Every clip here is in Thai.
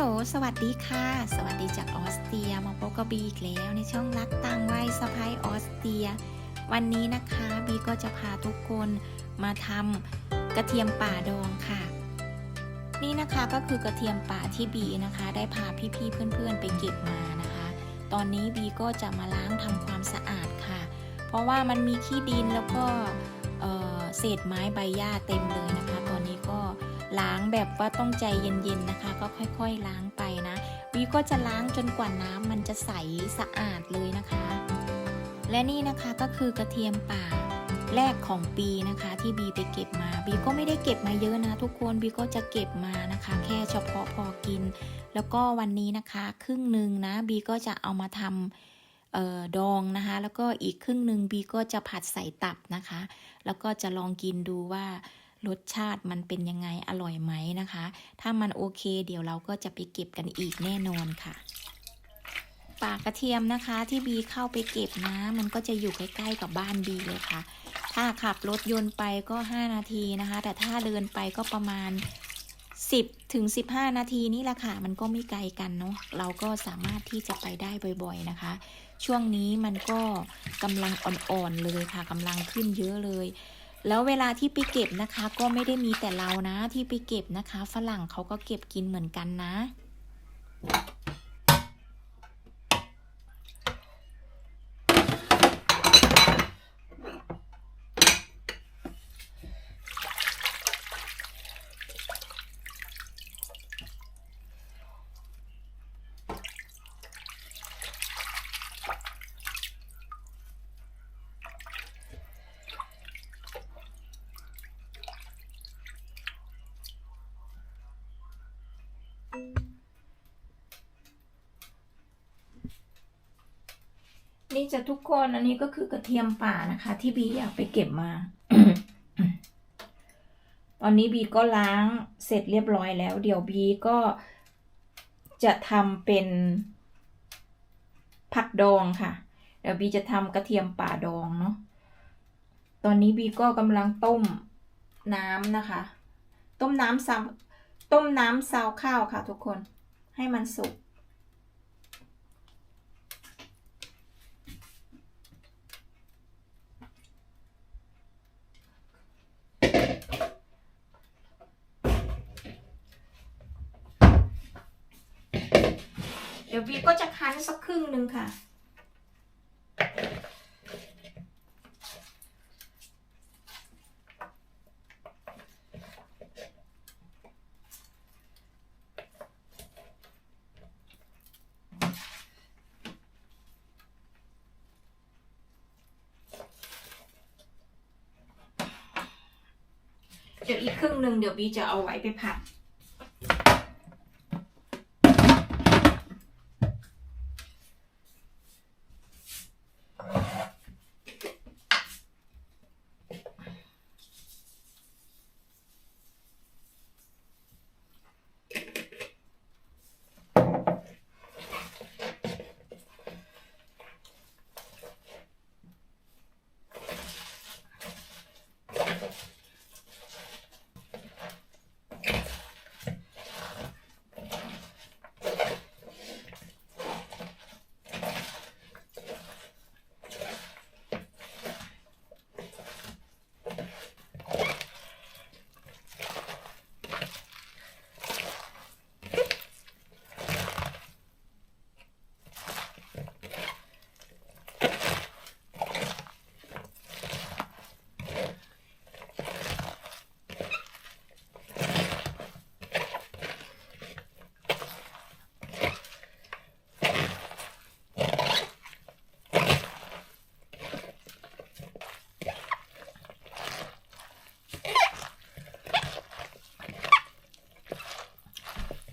ลสวัสดีค่ะ สวัสดีจากออสเตรียมาพบกับบีอีกแล้วในช่องรักต่างวัยสะพายออสเตรีย วันนี้นะคะบีก็จะพาทุกคนมาทำกระเทียมป่าดองค่ะ นี่นะคะก็คือกระเทียมป่าที่บีนะคะ ได้พาพี่ๆเพื่อนๆไปเก็บมานะคะ ตอนนี้บีก็จะมาล้างทำความสะอาดค่ะ เพราะว่ามันมีขี้ดินแล้วก็เเศษไม้ใบหญ้าเต็มเลยนะคะ ตอนนี้ก็ ล้างแบบว่าต้องใจเย็นๆนะคะ ก็ค่อยๆล้างไปนะบีก็จะล้างจนกว่าน้ำมันจะใสสะอาดเลยนะคะ และนี่นะคะก็คือกระเทียมป่าแรกของปีนะคะที่บีไปเก็บมา บีก็ไม่ได้เก็บมาเยอะนะ ทุกคนบีก็จะเก็บมานะคะ แค่เฉพาะพอกิน แล้วก็วันนี้นะคะ ครึ่งหนึ่งนะบีก็จะเอามาทำออดองนะคะ แล้วก็อีกครึ่งหนึ่งบีก็จะผัดใส่ตับนะคะ แล้วก็จะลองกินดูว่า รสชาติมันเป็นยังไงอร่อยไหมนะคะ ถ้ามันโอเค เดี๋ยวเราก็จะไปเก็บกันอีกแน่นอนค่ะป่ากระเทียมนะคะที่บีเข้าไปเก็บนะ มันก็จะอยู่ใกล้ๆกับบ้านบีเลยค่ะ ถ้าขับรถยนต์ไปก็ 5 นาทีนะคะ แต่ถ้าเดินไปก็ประมาณ 10ถึง15 นาทีนี่แหละค่ะ มันก็ไม่ไกลกันเนาะเราก็สามารถที่จะไปได้บ่อยๆนะคะ ช่วงนี้มันก็กำลังอ่อนๆเลยค่ะกำลังขึ้นเยอะเลย แล้วเวลาที่ไปเก็บนะคะ ก็ไม่ได้มีแต่เรานะที่ไปเก็บนะคะ ฝรั่งเขาก็เก็บกินเหมือนกันนะ นี่จะทุกคน อันนี้ก็คือกระเทียมป่านะคะ ที่บีอยากไปเก็บมา ตอนนี้บีก็ล้างเสร็จเรียบร้อยแล้ว เดี๋ยวบีก็จะทำเป็นผักดองค่ะ เดี๋ยวบีจะทำกระเทียมป่าดองเนาะ ตอนนี้บีก็กำลังต้มน้ำนะคะ ต้มน้ำซาวต้มน้ำซาวข้าวค่ะทุกคน ให้มันสุก ยวบีก็จะคั้นสักครึ่งหนึ่งค่ะ เดี๋ยวอีกครึ่งหนึ่งเดี๋ยวบีจะเอาไว้ไปผัด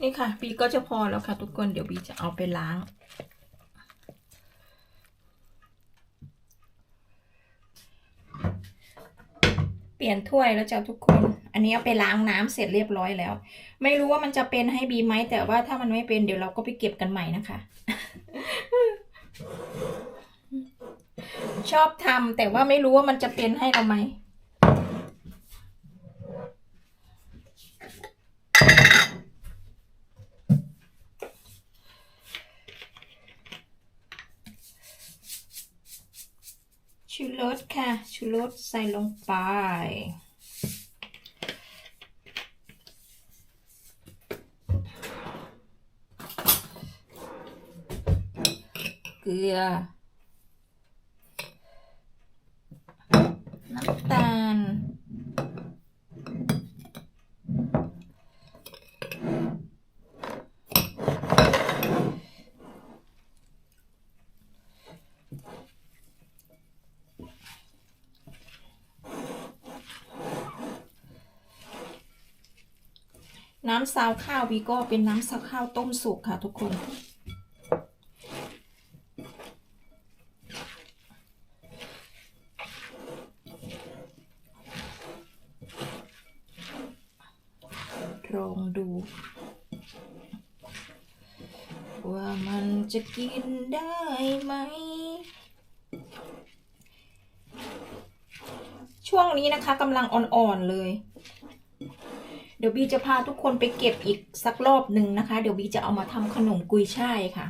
นี่ค่ะ บีก็จะพอแล้วค่ะ ทุกคน เดี๋ยวบีจะเอาไปล้าง เปลี่ยนถ้วยแล้วจ้ะทุกคน อันนี้เอาไปล้างน้ำเสร็จเรียบร้อยแล้ว ไม่รู้ว่ามันจะเป็นให้บีไหมแต่ว่าถ้ามันไม่เป็นเดี๋ยวเราก็ไปเก็บกันใหม่นะคะ ชอบทำแต่ว่าไม่รู้ว่ามันจะเป็นให้เราไหม ร สค่ะชูรสใส่ลงไป เกลือ น้ำตาล น้ำซาวข้าววีก็เป็นน้ำซาวข้าวต้มสุกค่ะทุกคน ลองดู ว่ามันจะกินได้ไหมช่วงนี้นะคะกำลังอ่อนๆเลย เดี๋ยวบีจะพาทุกคนไปเก็บอีกสักรอบหนึ่งนะคะ เดี๋ยวบีจะเอามาทำขนมกุยช่ายค่ะ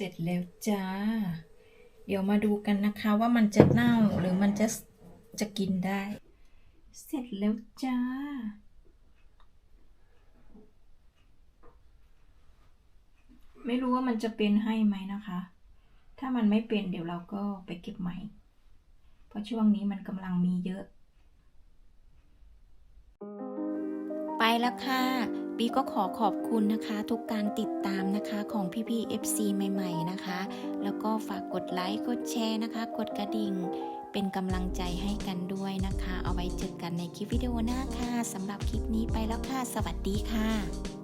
ร็จแล้วจ้า เดี๋ยวมาดูกันนะคะว่ามันจะเน่าหรือมันจะจะกินได้ เสร็จแล้วจ้า ไม่รู้ว่ามันจะเป็นให้ไหมนะคะ ถ้ามันไม่เป็นเดี๋ยวเราก็ไปเก็บใหม่ เพราะช่วงนี้มันกำลังมีเยอะ ไปแล้วค่ะ ปีก็ขอขอบคุณนะคะ ทุกการติดตามนะคะของพี่ๆ FC ใหม่ ๆนะคะ แล้วก็ฝากกดไลค์กดแชร์นะคะ กดกระดิ่ง เป็นกำลังใจให้กันด้วยนะคะ เอาไว้เจอกันในคลิปวิดีโอหน้าค่ะสำหรับคลิปนี้ไปแล้วค่ะ สวัสดีค่ะ